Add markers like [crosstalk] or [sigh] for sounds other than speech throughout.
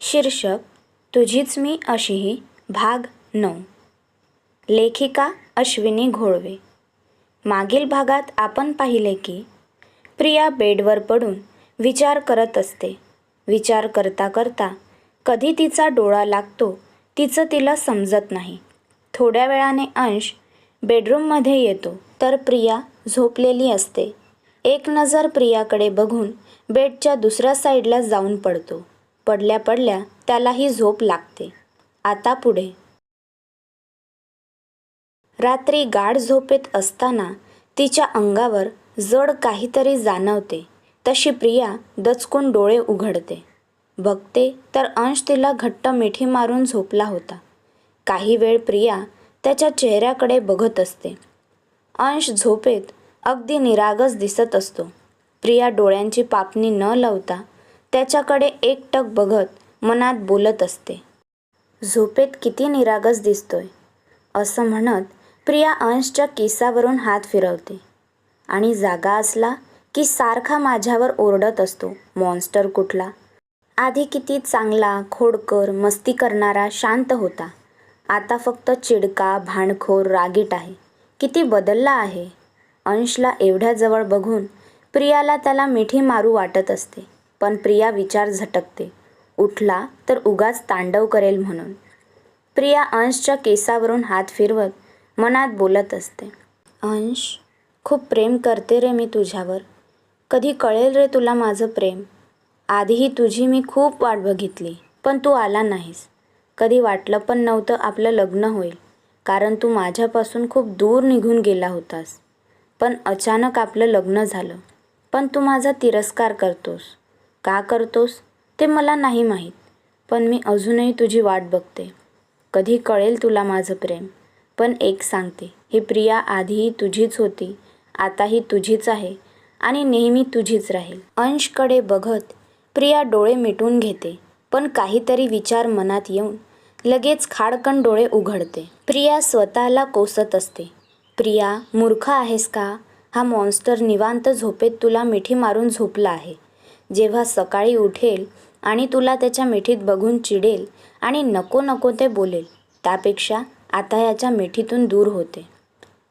शीर्षक तुझीच मी अशीही भाग नऊ. लेखिका अश्विनी घोळवे. मागील भागात आपण पाहिले की प्रिया बेडवर पडून विचार करत असते. विचार करता करता कधी तिचा डोळा लागतो तिचं तिला समजत नाही. थोड्या वेळाने अंश बेडरूममध्ये येतो तर प्रिया झोपलेली असते. एक नजर प्रियाकडे बघून बेडच्या दुसऱ्या साईडला जाऊन पडतो. पडल्या पडल्या त्यालाही झोप लागते. आता पुढे. रात्री गाढ झोपेत असताना तिच्या अंगावर जड काहीतरी जाणवते. तशी प्रिया दचकून डोळे उघडते. बघते तर अंश तिला घट्ट मिठी मारून झोपला होता. काही वेळ प्रिया त्याच्या चेहऱ्याकडे बघत असते. अंश झोपेत अगदी निरागस दिसत असतो. प्रिया डोळ्यांची पापणी न लावता त्याच्याकडे एकटक बघत मनात बोलत असते. झोपेत किती निरागस दिसतोय. असं म्हणत प्रिया अंशच्या केसावरून हात फिरवते. आणि जागा असला की सारखा माझ्यावर ओरडत असतो. मॉन्स्टर कुठला? आधी किती चांगला खोडकर मस्ती करणारा शांत होता. आता फक्त चिडका भांडखोर रागीट आहे. किती बदलला आहे. अंशला एवढ्या जवळ बघून प्रियाला त्याला मिठी मारू वाटत असते. पण प्रिया विचार झटकते. उठला तर उगाच तांडव करेल म्हणून. प्रिया अंशच्या केसावरून हात फिरवत मनात बोलत असते. अंश खूप प्रेम करते रे मी तुझ्यावर. कधी कळेल रे तुला माझं प्रेम? आधीही तुझी मी खूप वाट बघितली पण तू आला नाहीस. कधी वाटलं पण नव्हतं आपलं लग्न होईल कारण तू माझ्यापासून खूप दूर निघून गेला होतास. पण अचानक आपलं लग्न झालं. पण तू माझा तिरस्कार करतोस. का करतोस ते मला नाही माहीत पण मी अजूनही तुझी वाट बघते. कधी कळेल तुला माझं प्रेम पण एक सांगते ही प्रिया आधीही तुझीच होती आताही तुझीच आहे आणि नेहमी तुझीच राहील. अंशकडे बघत प्रिया डोळे मिटून घेते पण काहीतरी विचार मनात येऊन लगेच खाडकन डोळे उघडते. प्रिया स्वतःला कोसत असते. प्रिया मूर्ख आहेस का? हा मॉन्स्टर निवांत झोपेत तुला मिठी मारून झोपला आहे. जेव्हा सकाळी उठेल आणि तुला त्याच्या मिठीत बघून चिडेल आणि नको नको ते बोलेल त्यापेक्षा आता याच्या मिठीतून दूर होते.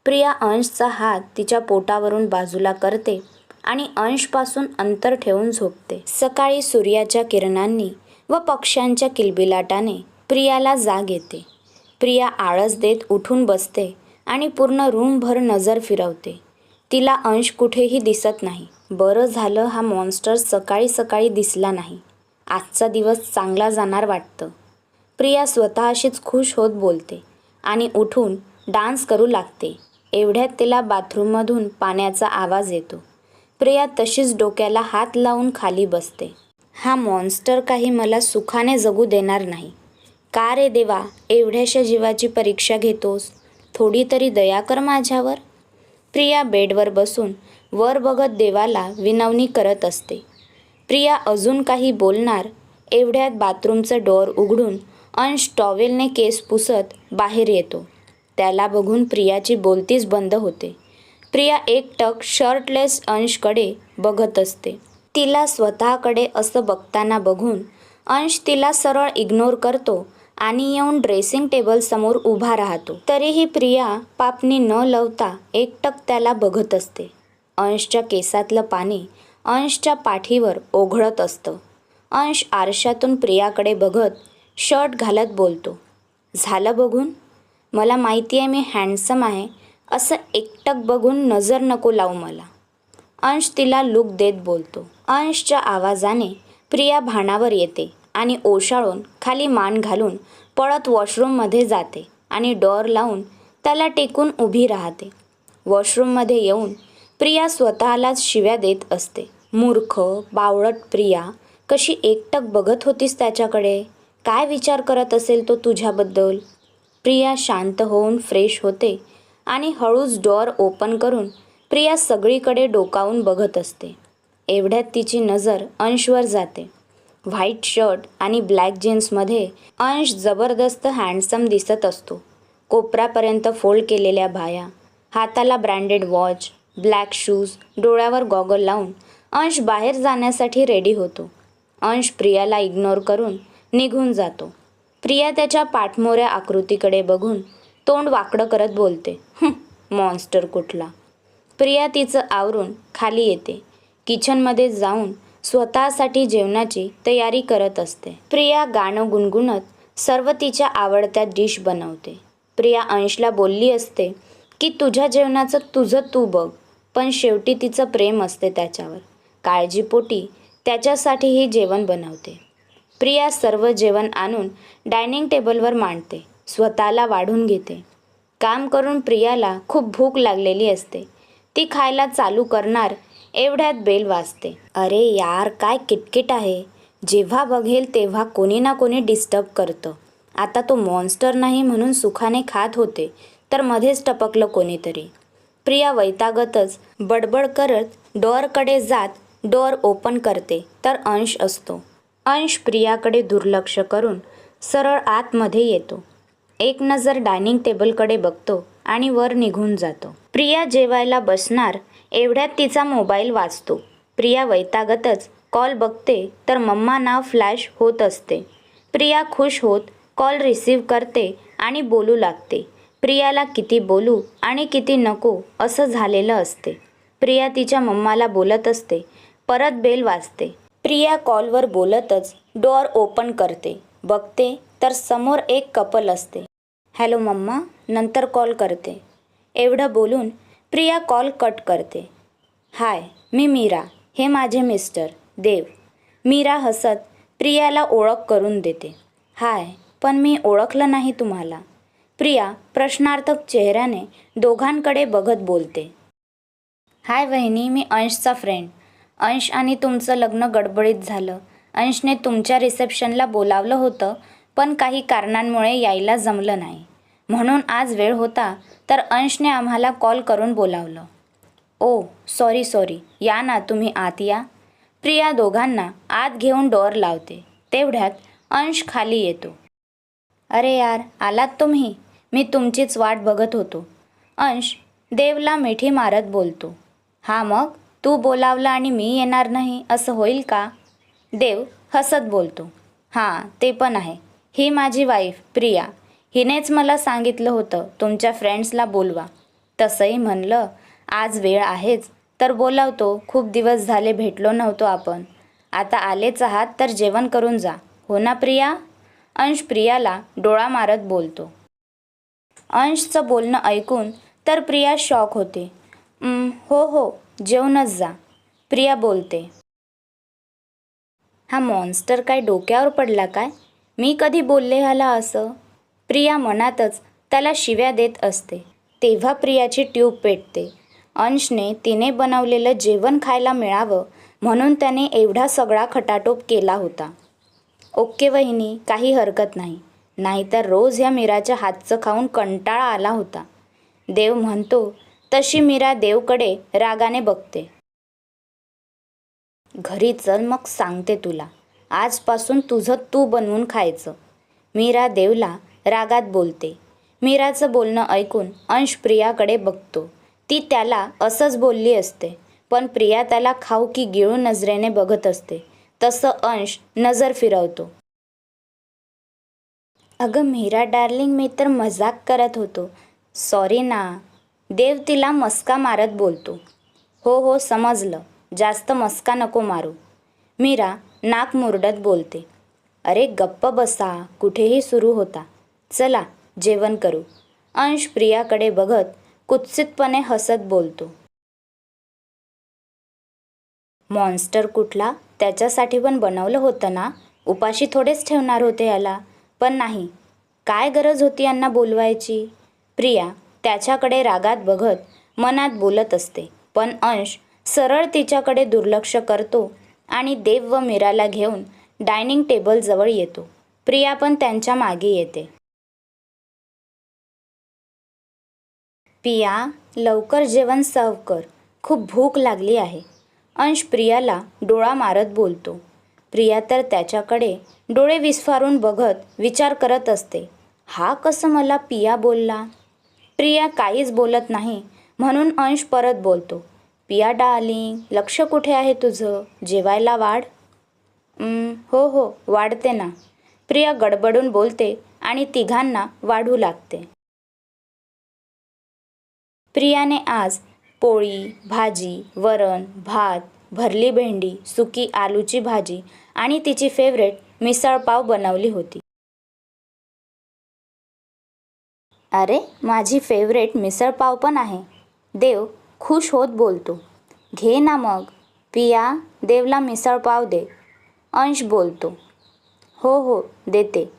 प्रिया अंशचा हात तिच्या पोटावरून बाजूला करते आणि अंशपासून अंतर ठेवून झोपते. सकाळी सूर्याच्या किरणांनी व पक्ष्यांच्या किलबिलाटाने प्रियाला जाग येते. प्रिया आळस देत उठून बसते आणि पूर्ण रूमभर नजर फिरवते. तिला अंश कुठेही दिसत नाही. बरं झालं हा मॉन्स्टर सकाळी सकाळी दिसला नाही. आजचा दिवस चांगला जाणार वाटतं. प्रिया स्वतःशीच खुश होत बोलते आणि उठून डान्स करू लागते. एवढ्यात तिला बाथरूममधून पाण्याचा आवाज येतो. प्रिया तशीच डोक्याला हात लावून खाली बसते. हा मॉन्स्टर काही मला सुखाने जगू देणार नाही. का रे देवा एवढ्याशा जीवाची परीक्षा घेतोस? थोडी तरी दया कर माझ्यावर. प्रिया बेडवर बसून वर बघत देवाला विनवणी करत असते. प्रिया अजून काही बोलणार एवढ्यात बाथरूमचं डोअर उघडून अंश टॉवेलने केस पुसत बाहेर येतो. त्याला बघून प्रियाची बोलतीच बंद होते. प्रिया एकटक शर्टलेस अंशकडे बघत असते. तिला स्वतःकडे असं बघताना बघून अंश तिला सरळ इग्नोर करतो आणि येऊन ड्रेसिंग टेबल समोर उभा राहतो. तरीही प्रिया पापणी न लवता एकटक त्याला बघत असते. अंशच्या केसातलं पाणी अंशच्या पाठीवर ओघळत असतं. अंश आरशातून प्रियाकडे बघत शर्ट घालत बोलतो झालं बघून? मला माहिती आहे मी हँडसम आहे. असं एकटक बघून नजर नको लावू मला. अंश तिला लुक देत बोलतो. अंशच्या आवाजाने प्रिया भानावर येते. आणि ओशाळून खाली मान घालून पळत वॉशरूममध्ये जाते आणि डोअर लावून त्याला टेकून उभी राहते. वॉशरूममध्ये येऊन प्रिया स्वतःलाच शिव्या देत असते. मूर्ख बावळट प्रिया कशी एकटक बघत होतीस त्याच्याकडे? काय विचार करत असेल तो तुझ्याबद्दल? प्रिया शांत होऊन फ्रेश होते आणि हळूच डोअर ओपन करून प्रिया सगळीकडे डोकावून बघत असते. एवढ्यात तिची नजर अंशवर जाते. व्हाईट शर्ट आणि ब्लॅक जीन्समध्ये अंश जबरदस्त हँडसम दिसत असतो. कोपरापर्यंत फोल्ड केलेल्या बाया हाताला ब्रँडेड वॉच ब्लॅक शूज डोळ्यावर गॉगल लावून अंश बाहेर जाण्यासाठी रेडी होतो. अंश प्रियाला इग्नोर करून निघून जातो. प्रिया त्याच्या पाठमोऱ्या आकृतीकडे बघून तोंड वाकडं करत बोलते मॉन्स्टर कुठला? प्रिया तिचं आवरून खाली येते. किचनमध्ये जाऊन स्वतःसाठी जेवणाची तयारी करत असते. प्रिया गाणं गुणगुणत सर्व तिच्या आवडत्या डिश बनवते. प्रिया अंशला बोलली असते की तुझ्या जेवणाचं तुझं तू बघ पण शेवटी तिचं प्रेम असते त्याच्यावर. काळजीपोटी त्याच्यासाठीही जेवण बनवते. प्रिया सर्व जेवण आणून डायनिंग टेबलवर मांडते स्वतःला वाढून घेते. काम करून प्रियाला खूप भूक लागलेली असते. ती खायला चालू करणार एवढ्यात बेल वाजते. अरे यार काय किटकिट आहे. जेव्हा बघेल तेव्हा कोणी ना कोणी डिस्टर्ब करतं. आता तो मॉन्स्टर नाही म्हणून सुखाने खात होते तर मध्येच टपकलं कोणीतरी. प्रिया वैतागतच बडबड करत डोअरकडे जात डोअर ओपन करते तर अंश असतो. अंश प्रियाकडे दुर्लक्ष करून सरळ आतमध्ये येतो. एक नजर डायनिंग टेबलकडे बघतो आणि वर निघून जातो. प्रिया जेवायला बसणार एवढ्यात तिचा मोबाईल वाजतो प्रिया वैतागतच कॉल बघते तर मम्मा नाव फ्लॅश होत असते. प्रिया खुश होत कॉल रिसीव करते आणि बोलू लागते. प्रियाला किती बोलू आणि किती नको असं झालेलं असते. प्रिया तिच्या मम्माला बोलत असते. परत बेल वाजते. प्रिया कॉलवर बोलतच डोअर ओपन करते. बघते तर समोर एक कपल असते. हॅलो मम्मा नंतर कॉल करते. एवढं बोलून प्रिया कॉल कट करते. हाय मी मीरा. हे माझे मिस्टर. देव. मीरा हसत प्रियाला ओळख करून देते. हाय पण मी ओळखलं नाही तुम्हाला. प्रिया प्रश्नार्थक चेहऱ्याने दोघांकडे बघत बोलते. हाय वहिनी मी अंशचा फ्रेंड अंश आणि तुमचं लग्न गडबडीत झालं. अंशने तुमच्या रिसेप्शनला बोलावलं होतं पण काही कारणांमुळे यायला जमलं नाही. म्हणून आज वेळ होता तर अंशने आम्हाला कॉल करून बोलावलं. ओ सॉरी सॉरी या ना तुम्ही आत या. प्रिया दोघांना आत घेऊन डोअर लावते. तेवढ्यात अंश खाली येतो. अरे यार आलात तुम्ही? मी तुमचीच वाट बघत होतो. अंश देवला मिठी मारत बोलतो. हा मग तू बोलावलं आणि मी येणार नाही असं होईल का? देव हसत बोलतो. हां ते पण आहे. ही माझी वाईफ प्रिया. हिनेच मला सांगितलं होतं तुमच्या फ्रेंड्सला बोलवा. तसंही म्हणलं आज वेळ आहेच तर बोलावतो खूप दिवस झाले भेटलो नव्हतो आपण. आता आलेच आहात तर जेवण करून जा. हो ना प्रिया? अंश प्रियाला डोळा मारत बोलतो. अंशचं बोलणं ऐकून तर प्रिया शॉक होते. हो हो जेवणच जा प्रिया बोलते. हा मॉन्स्टर काय डोक्यावर पडला काय? मी कधी बोलले ह्याला असं? प्रिया मनातच त्याला शिव्या देत असते. तेव्हा प्रियाची ट्यूब पेटते. अंशने तिने बनवलेलं जेवण खायला मिळावं म्हणून त्याने एवढा सगळा खटाटोप केला होता. ओके वहिनी काही हरकत नाही. नाहीतर रोज ह्या मीराच्या हातचं खाऊन कंटाळा आला होता. देव म्हणतो तशी मीरा देवकडे रागाने बघते. घरी चल मग सांगते तुला. आजपासून तुझं तू बनवून खायचं. मीरा देवला रागात बोलते. मीराचं बोलणं ऐकून अंश प्रियाकडे बघतो. ती त्याला असंच बोलली असते पण प्रिया त्याला खाऊ की गिळू नजरेने बघत असते. तसं अंश नजर फिरवतो. अगं मीरा डार्लिंग मी तर मजाक करत होतो. सॉरी ना. देव तिला मस्का मारत बोलतो. हो हो समजलं. जास्त मस्का नको मारू. मीरा नाक मुरडत बोलते. अरे गप्प बसा. कुठेही सुरू होता. चला जेवण करू. अंश प्रियाकडे बघत कुत्सितपणे हसत बोलतो. मॉन्स्टर कुठला? त्याच्यासाठी पण बनवलं होतं ना? उपाशी थोडेच ठेवणार होते याला. पण नाही. काय गरज होती यांना बोलवायची? प्रिया त्याच्याकडे रागात बघत मनात बोलत असते. पण अंश सरळ तिच्याकडे दुर्लक्ष करतो आणि देव व मीराला घेऊन डायनिंग टेबलजवळ येतो. प्रिया पण त्यांच्या मागे येते. पिया लवकर जेवण सर्व कर. खूप भूक लागली आहे. अंश प्रियाला डोळा मारत बोलतो. प्रिया तर त्याच्याकडे डोळे विस्फारून बघत विचार करत असते. हा कसं मला पिया बोलला? प्रिया काहीच बोलत नाही म्हणून अंश परत बोलतो. पिया डार्लिंग लक्ष कुठे आहे तुझं? जेवायला वाढ. हो हो वाढते ना. प्रिया गडबडून बोलते आणि तिघांना वाढू लागते. प्रियाने आज पोळी भाजी वरण भात भरली भेंडी सुकी आलूची भाजी आणि तिची फेवरेट मिसळपाव बनवली होती. अरे माझी फेवरेट मिसळपाव पण आहे. देव खुश होत बोलतो. घे ना मग. पिया देवला मिसळपाव दे. अंश बोलतो. हो हो देते.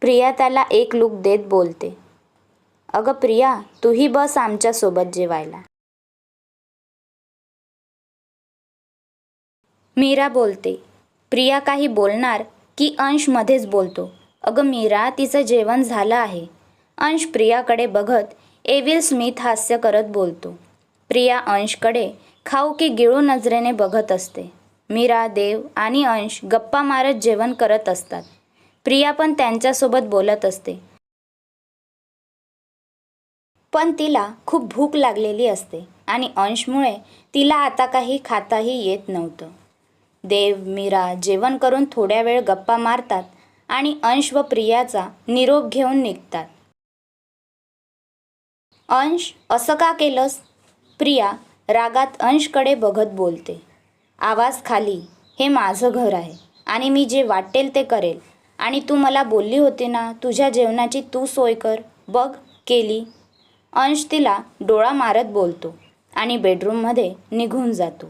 प्रिया त्याला एक लूक देत बोलते. अगं प्रिया तूही बस आमच्यासोबत जेवायला. मीरा बोलते प्रिया काही बोलणार की अंश मध्येच बोलतो. अगं मीरा तिचं जेवण झालं आहे. अंश प्रियाकडे बघत एविल स्मिथ हास्य करत बोलतो. प्रिया अंशकडे खाऊ की गिळू नजरेने बघत असते. मीरा देव आणि अंश गप्पा मारत जेवण करत असतात. प्रिया पण त्यांच्यासोबत बोलत असते. पण तिला खूप भूक लागलेली असते आणि अंशमुळे तिला आता काही खाताही येत नव्हतं. देव मीरा जेवण करून थोड्या वेळ गप्पा मारतात आणि अंश व प्रियाचा निरोप घेऊन निघतात. अंश असं का केलंस? प्रिया रागात अंशकडे बघत बोलते. आवाज खाली हे माझं घर आहे आणि मी जे वाटेल ते करेल. आणि तू मला बोलली होती ना तुझ्या जेवणाची तू सोय कर. बघ केली. अंश तिला डोळा मारत बोलतो आणि बेडरूममध्ये निघून जातो.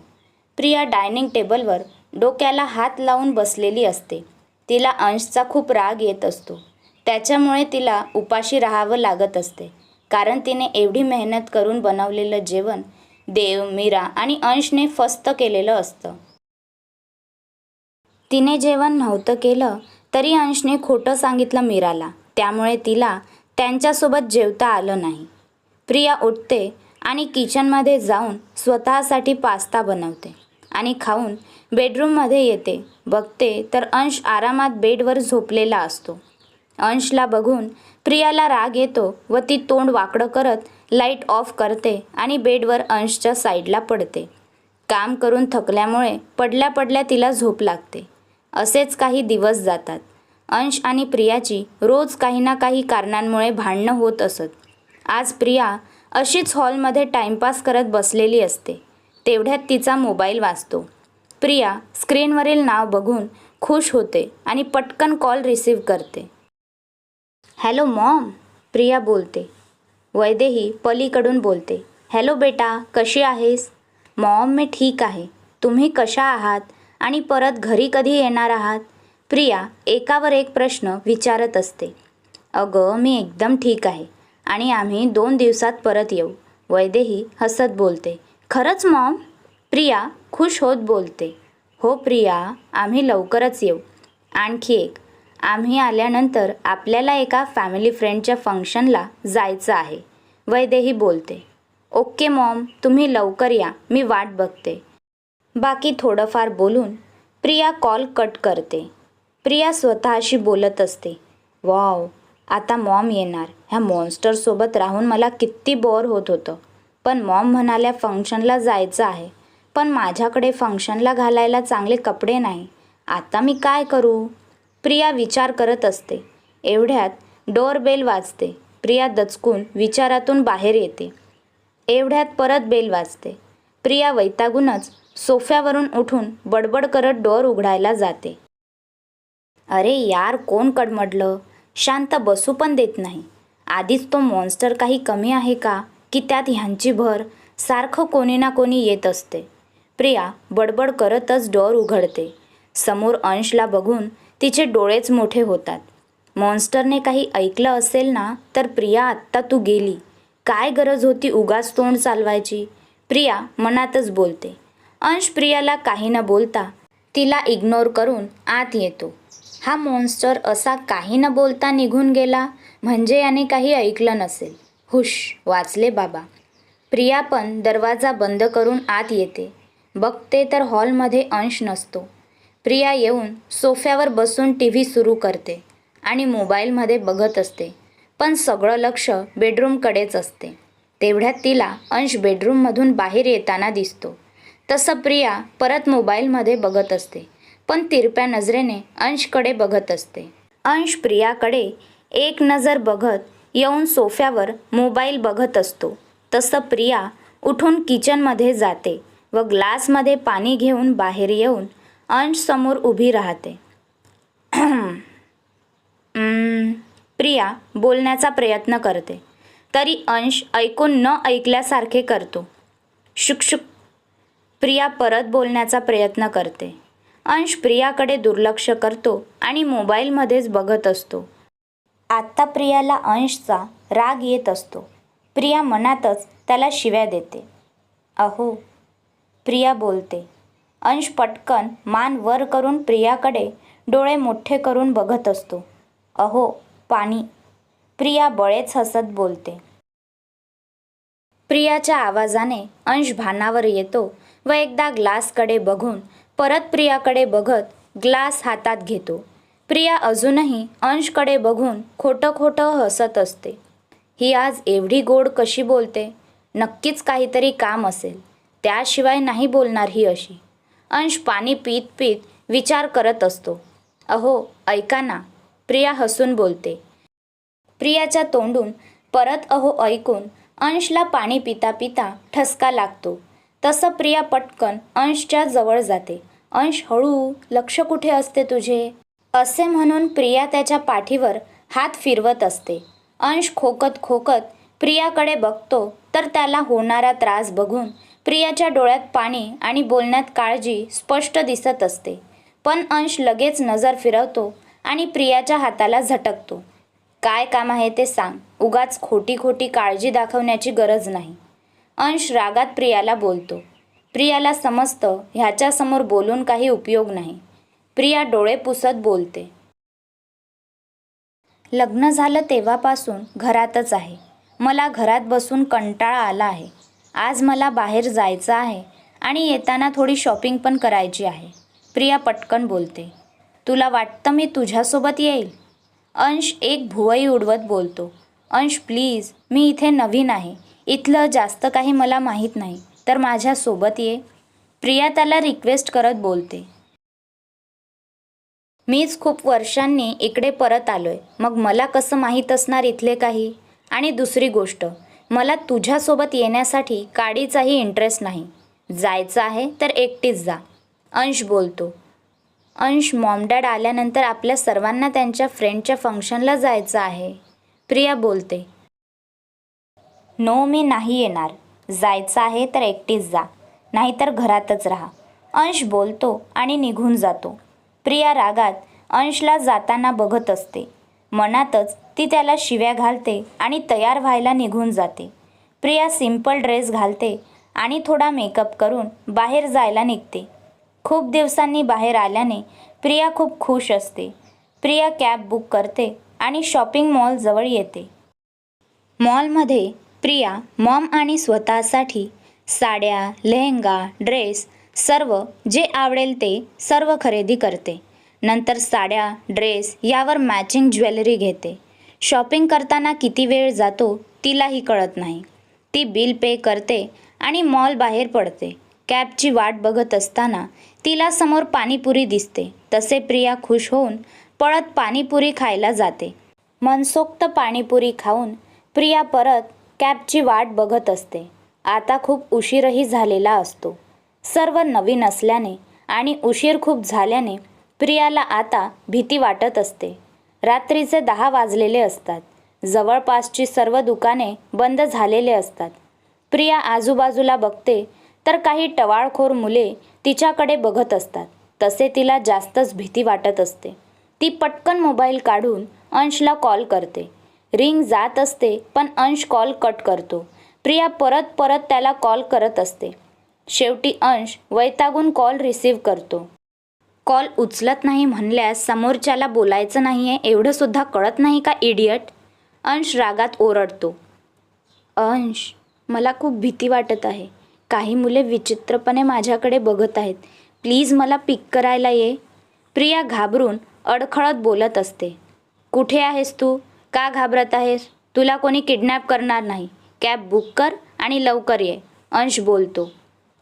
प्रिया डायनिंग टेबलवर डोक्याला हात लावून बसलेली असते. तिला अंशचा खूप राग येत असतो. त्याच्यामुळे तिला उपाशी राहावं लागत असते. कारण तिने एवढी मेहनत करून बनवलेलं जेवण देव मीरा आणि अंशने फस्त केलेलं असतं. तिने जेवण नव्हतं केलं तरी अंशने खोटं सांगितलं मीराला. त्यामुळे तिला त्यांच्यासोबत जेवता आलं नाही. प्रिया उठते आणि किचनमध्ये जाऊन स्वतःसाठी पास्ता बनवते आणि खाऊन बेडरूममध्ये येते. बघते तर अंश आरामात बेडवर झोपलेला असतो. अंशला बघून प्रियाला राग येतो व ती तोंड वाकडं करत लाइट ऑफ करते आणि बेडवर अंशच्या साईडला पडते. काम करून थकल्यामुळे पडल्या पडल्या तिला झोप लागते. असेच काही दिवस जातात. अंश आणि प्रियाची रोज काही ना काही कारणांमुळे भांडणं होत असत. आज प्रिया अशीच हॉलमध्ये टाइमपास करत बसलेली असते. तेवढ्यात तिचा मोबाईल वाचतो प्रिया स्क्रीनवरील नाव बघून खुश होते आणि पटकन कॉल रिसीव करते. हॅलो मॉम प्रिया बोलते. वैदेही पलीकडून बोलते. हॅलो बेटा कशी आहेस? मॉम मी ठीक आहे. तुम्ही कशा आहात? आणि परत घरी कधी येणार आहात? प्रिया एकावर एक प्रश्न विचारत असते. अगं मी एकदम ठीक आहे. आणि आम्ही दोन दिवसात परत येऊ. वैदेही हसत बोलते. खरंच मॉम? प्रिया खुश होत बोलते. हो प्रिया आम्ही लवकरच येऊ. आणखी एक. आम्ही आल्यानंतर आपल्याला एका फॅमिली फ्रेंडच्या फंक्शनला जायचं आहे. वैदेही बोलते. Okay mom. तुम्ही लवकर या. मी वाट बघते. बाकी थोडंफार बोलून प्रिया कॉल कट करते. प्रिया स्वतःशी बोलत असते. वाव आता मॉम येणार. ह्या मॉन्स्टरसोबत राहून मला किती बोर होत होतं. पण मॉम म्हणाल्या फंक्शनला जायचं आहे. पण माझ्याकडे फंक्शनला घालायला चांगले कपडे नाही. आता मी काय करू? प्रिया विचार करत असते. एवढ्यात डोअरबेल वाजते. प्रिया दचकून विचारातून बाहेर येते. एवढ्यात परत बेल वाजते. प्रिया वैतागूनच सोफ्यावरून उठून बडबड करत डोअर उघडायला जाते. अरे यार कोण कडमडलं? शांत बसू पण देत नाही. आधीच तो मॉन्स्टर काही कमी आहे का? की त्यात ह्यांची भर सारखं कोणी ना कोणी येत असते. प्रिया बडबड करतच डोअर उघडते. समोर अंशला बघून तिचे डोळेच मोठे होतात. मॉन्स्टरने काही ऐकलं असेल ना तर प्रिया आत्ता तू गेली. काय गरज होती उगाच तोंड चालवायची? प्रिया मनातच बोलते. अंश प्रियाला काही न बोलता तिला इग्नोर करून आत येतो. हा मॉन्स्टर असा काही न बोलता निघून गेला म्हणजे याने काही ऐकलं नसेल. हुश वाचले बाबा. प्रिया पण दरवाजा बंद करून आत येते. बघते तर हॉलमध्ये अंश नसतो. प्रिया येऊन सोफ्यावर बसून टी व्ही सुरू करते आणि मोबाईलमध्ये बघत असते. पण सगळं लक्ष बेडरूमकडेच असते. तेवढ्यात तिला अंश बेडरूममधून बाहेर येताना दिसतो. तसं प्रिया परत मोबाईलमध्ये बघत असते. पण तिरप्या नजरेने अंशकडे बघत असते. अंश प्रियाकडे एक नजर बघत येऊन सोफ्यावर मोबाईल बघत असतो. तसं प्रिया उठून किचनमध्ये जाते व ग्लासमध्ये पाणी घेऊन बाहेर येऊन अंश समोर उभी राहते. [clears throat] प्रिया बोलण्याचा प्रयत्न करते. तरी अंश ऐकून न ऐकल्यासारखे करतो. शुकशुक प्रिया परत बोलण्याचा प्रयत्न करते. अंश प्रियाकडे दुर्लक्ष करतो आणि मोबाईलमध्येच बघत असतो. आत्ता प्रियाला अंशचा राग येत असतो. प्रिया मनातच त्याला शिव्या देते. अहो प्रिया बोलते. अंश पटकन मान वर करून प्रियाकडे डोळे मोठे करून बघत असतो. अहो पाणी. प्रिया बळेच हसत बोलते. प्रियाच्या आवाजाने अंश भानावर येतो व एकदा ग्लासकडे बघून परत प्रियाकडे बघत ग्लास हातात घेतो. प्रिया अजूनही अंशकडे बघून खोटं खोटं हसत असते. ही आज एवढी गोड कशी बोलते? नक्कीच काहीतरी काम असेल. त्याशिवाय नाही बोलणार ही अशी. अंश पाणी पीत पीत विचार करत असतो. अहो ऐका ना प्रिया हसून बोलते. प्रियाच्या तोंडून परत अहो ऐकून अंशला पाणी पिता पिता ठसका लागतो. तसं प्रिया पटकन अंशच्या जवळ जाते. अंश हळू लक्ष कुठे असते तुझे? असे म्हणून प्रिया त्याच्या पाठीवर हात फिरवत असते. अंश खोकत खोकत प्रियाकडे बघतो तर त्याला होणारा त्रास बघून प्रियाच्या डोळ्यात पाणी आणि बोलण्यात काळजी स्पष्ट दिसत असते. पण अंश लगेच नजर फिरवतो आणि प्रियाच्या हाताला झटकतो. काय काम आहे ते सांग. उगाच खोटी खोटी काळजी दाखवण्याची गरज नाही. अंश रागात प्रियाला बोलतो. प्रियाला समजतं ह्याच्यासमोर बोलून काही उपयोग नाही. प्रिया डोळे पुसत बोलते. लग्न झालं तेव्हापासून घरातच आहे. मला घरात बसून कंटाळा आला आहे. आज मला बाहेर जायचं आहे आणि येताना थोडी शॉपिंग पण करायची आहे. प्रिया पटकन बोलते. तुला वाटतं मी तुझ्यासोबत येईल? अंश एक भुवई उडवत बोलतो. अंश प्लीज मी इथे नवीन आहे. इथलं जास्त काही मला माहीत नाही तर माझ्यासोबत ये. प्रिया त्याला रिक्वेस्ट करत बोलते. मीच खूप वर्षांनी इकडे परत आलोय. मग मला कसं माहीत असणार इथले काही? आणि दुसरी गोष्ट मला तुझ्यासोबत येण्यासाठी काडीचाही इंटरेस्ट नाही. जायचं आहे तर एकटीच जा. अंश बोलतो. अंश मॉमडॅड आल्यानंतर आपल्या सर्वांना त्यांच्या फ्रेंडच्या फंक्शनला जायचं आहे. प्रिया बोलते. नो मी नाही येणार. जायचं आहे तर एकटीच जा. नाहीतर घरातच राहा. अंश बोलतो आणि निघून जातो. प्रिया रागात अंशला जाताना बघत असते. मनातच ती त्याला शिव्या घालते आणि तयार व्हायला निघून जाते. प्रिया सिंपल ड्रेस घालते आणि थोडा मेकअप करून बाहेर जायला निघते. खूप दिवसांनी बाहेर आल्याने प्रिया खूप खुश असते. प्रिया कॅब बुक करते आणि शॉपिंग मॉलजवळ येते. मॉलमध्ये प्रिया मॉम आणि स्वतःसाठी साड्या लेहंगा ड्रेस सर्व जे आवडेल ते सर्व खरेदी करते. नंतर साड्या ड्रेस यावर मॅचिंग ज्वेलरी घेते. शॉपिंग करताना किती वेळ जातो तिलाही कळत नाही. ती बिल पे करते आणि मॉल बाहेर पडते. कॅबची वाट बघत असताना तिला समोर पाणीपुरी दिसते. तसे प्रिया खुश होऊन पळत पाणीपुरी खायला जाते. मनसोक्त पाणीपुरी खाऊन प्रिया परत कॅबची वाट बघत असते. आता खूप उशीरही झालेला असतो. सर्व नवीन असल्याने आणि उशीर खूप झाल्याने प्रियाला आता भीती वाटत असते. रात्रीचे दहा वाजलेले असतात. जवळपासची सर्व दुकाने बंद झालेले असतात. प्रिया आजूबाजूला बघते तर काही टवाळखोर मुले तिच्याकडे बघत असतात. तसे तिला जास्तच भीती वाटत असते. ती पटकन मोबाईल काढून अंशला कॉल करते. रिंग जात असते पण अंश कॉल कट करतो. प्रिया परत परत त्याला कॉल करत असते. शेवटी अंश वैतागून कॉल रिसीव्ह करतो. कॉल उचलत नाही म्हणल्यास समोरच्याला बोलायचं नाही आहे एवढंसुद्धा कळत नाही का इडियट अंश रागात ओरडतो. अंश मला खूप भीती वाटत आहे. काही मुले विचित्रपणे माझ्याकडे बघत आहेत. प्लीज मला पिक करायला ये. प्रिया घाबरून अडखळत बोलत असते. कुठे आहेस तू? का घाबरत आहेस? तुला कोणी किडनॅप करणार नाही. कॅब बुक कर आणि लवकर ये अंश बोलतो.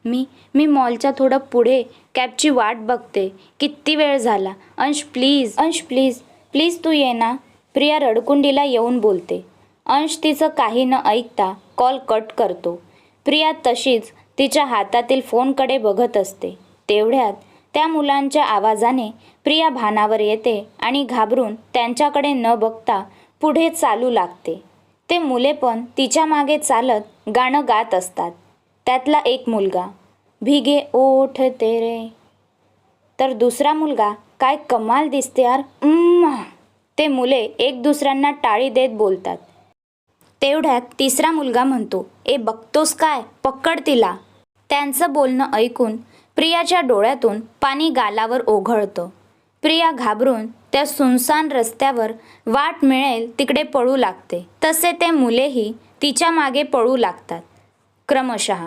मी मी मॉलच्या थोडं पुढे कॅबची वाट बघते. किती वेळ झाला? अंश प्लीज अंश प्लीज प्लीज तू ये ना. प्रिया रडकुंडीला येऊन बोलते. अंश तिचं काही न ऐकता कॉल कट करतो. प्रिया तशीच तिच्या हातातील फोनकडे बघत असते. तेवढ्यात त्या मुलांच्या आवाजाने प्रिया भानावर येते आणि घाबरून त्यांच्याकडे न बघता पुढे चालू लागते. ते मुले पण तिच्यामागे चालत गाणं गात असतात. त्यातला एक मुलगा. भिगे ओठ तेरे. तर दुसरा मुलगा काय कमाल दिसते यार. ते मुले एक दुसऱ्यांना टाळी देत बोलतात. तेवढ्यात तिसरा मुलगा म्हणतो ए बघतोस काय? पक्कड तिला. त्यांचं बोलणं ऐकून प्रियाच्या डोळ्यातून पाणी गालावर ओघळतं. प्रिया घाबरून त्या सुनसान रस्त्यावर वाट मिळेल तिकडे पळू लागते. तसे ते मुलेही तिच्यामागे पळू लागतात क्रमशः.